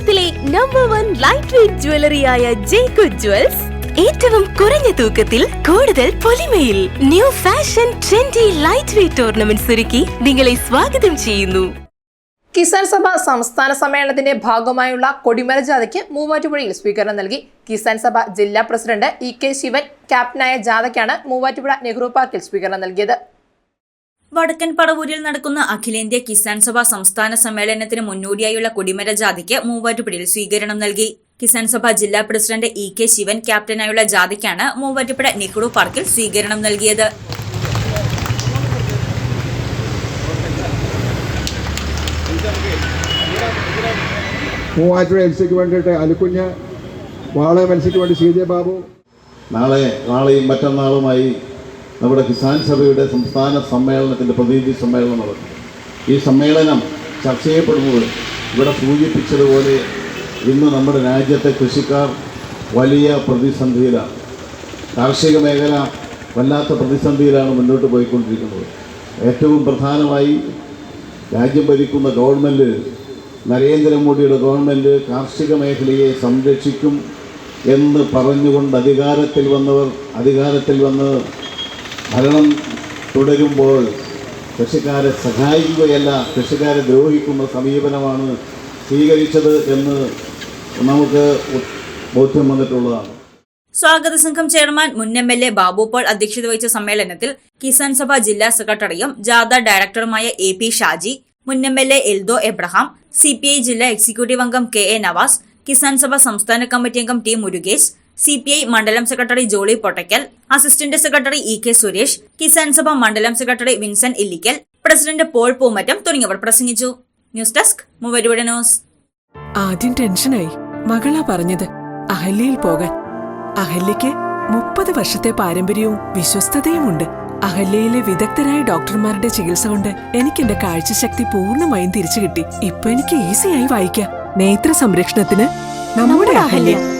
കേരളത്തിലെ number one light weight ജ്വല്ലറിയായ ജേക്കു ജ്വൽസ് ഏറ്റവും കുറഞ്ഞ തൂക്കത്തിൽ കൂടുതൽ പൊലിമയിൽ new fashion trendy light weight ornaments ഒരുക്കി നിങ്ങളെ സ്വാഗതം ചെയ്യുന്നു. കിസാൻ സഭ സംസ്ഥാന സമ്മേളനത്തിന്റെ ഭാഗമായുള്ള കൊടിമര ജാഥയ്ക്ക് മൂവാറ്റുപുഴയിൽ സ്വീകരണം നൽകി. കിസാൻ സഭ ജില്ലാ പ്രസിഡന്റ് ഇ കെ ശിവൻ ക്യാപ്റ്റനായ ജാഥയ്ക്കാണ് മൂവാറ്റുപുഴ നെഹ്റു പാർക്കിൽ സ്വീകരണം നൽകിയത്. വടക്കൻ പടവൂരിൽ നടക്കുന്ന അഖിലേന്ത്യാ കിസാൻ സഭ സംസ്ഥാന സമ്മേളനത്തിന് മുന്നോടിയായുള്ള കൊടിമര ജാഥയ്ക്ക് മൂവാറ്റുപുഴയിൽ സ്വീകരണം നൽകി. കിസാൻ സഭ ജില്ലാ പ്രസിഡന്റ് ഇ കെ ശിവൻ ക്യാപ്റ്റനായുള്ള ജാഥയ്ക്കാണ് മൂവാറ്റുപുഴ നെഹ്റു പാർക്കിൽ സ്വീകരണം നൽകിയത്. മൂവാറ്റുപുഴ എൽ സിക്ക് വേണ്ടിയിട്ട് അലുക്കുഞ്ഞ് വാളയം എൽ സിക്ക് വേണ്ടി സി ജെ ബാബു. നാളെ നാളെയും മറ്റന്നാളുമായി നമ്മുടെ കിസാൻ സഭയുടെ സംസ്ഥാന സമ്മേളനത്തിന്റെ പ്രതിനിധി സമ്മേളനം നടക്കും. ഈ സമ്മേളനം ചർച്ച ചെയ്യപ്പെടുന്നത് ഇവിടെ സൂചിപ്പിച്ചതുപോലെ ഇന്ന് നമ്മുടെ രാജ്യത്തെ കൃഷിക്കാർ വലിയ പ്രതിസന്ധിയിലാണ്. കാർഷിക മേഖല വല്ലാത്ത പ്രതിസന്ധിയിലാണ് മുന്നോട്ട് പോയിക്കൊണ്ടിരിക്കുന്നത്. ഏറ്റവും പ്രധാനമായി രാജ്യം ഭരിക്കുന്ന ഗവൺമെന്റ് നരേന്ദ്രമോദിയുടെ ഗവൺമെന്റ് കാർഷിക മേഖലയെ സംരക്ഷിക്കും എന്ന് പറഞ്ഞുകൊണ്ട് അധികാരത്തിൽ വന്നവർ അധികാരത്തിൽ വന്ന് ഭരണം തുടരുമ്പോൾ കൃഷിക്കാരെ സഹായിക്കുകയല്ല കൃഷിക്കാരെ ദ്രോഹിക്കുന്ന സമീപനമാണ് സ്വീകരിച്ചത് എന്ന് നമുക്ക് ബോധ്യം വന്നിട്ടുള്ളതാണ്. സ്വാഗത സംഘം ചെയർമാൻ മുൻ M L A Babu Paul അധ്യക്ഷത വഹിച്ച സമ്മേളനത്തിൽ കിസാൻ സഭ ജില്ലാ സെക്രട്ടറിയും ജാഥ ഡയറക്ടറുമായ എ പി ഷാജി മുൻ M L A Eldo Abraham C P I ജില്ലാ എക്സിക്യൂട്ടീവ് അംഗം കെ എ നവാസ് കിസാൻ സഭ സംസ്ഥാന കമ്മിറ്റി അംഗം T Murukesh C P I മണ്ഡലം secretary Jolly Pottackal assistant secretary E K Suresh Kisan Sabha മണ്ഡലം സെക്രട്ടറി വിൻസെന്റ് ഇല്ലിക്കൽ പ്രസിഡന്റ് പോൾ പൂമറ്റം തുടങ്ങിയവർ പ്രസംഗിച്ചു. News desk മൂവരുടെ news. ആദ്യം ടെൻഷനായി. മകളാ പറഞ്ഞത് അഹല്യയിൽ പോകാൻ. അഹല്യയ്ക്ക് മുപ്പത് വർഷത്തെ പാരമ്പര്യവും വിശ്വസ്തതയുമുണ്ട്. അഹല്യയിലെ വിദഗ്ധരായ ഡോക്ടർമാരുടെ ചികിത്സ കൊണ്ട് എനിക്ക് എന്റെ കാഴ്ചശക്തി പൂർണമായും തിരിച്ചു കിട്ടി ഇപ്പൊ എനിക്ക് ഈസിയായി വായിക്കാം. നേത്ര സംരക്ഷണത്തിന് നമ്മുടെ Ahalya.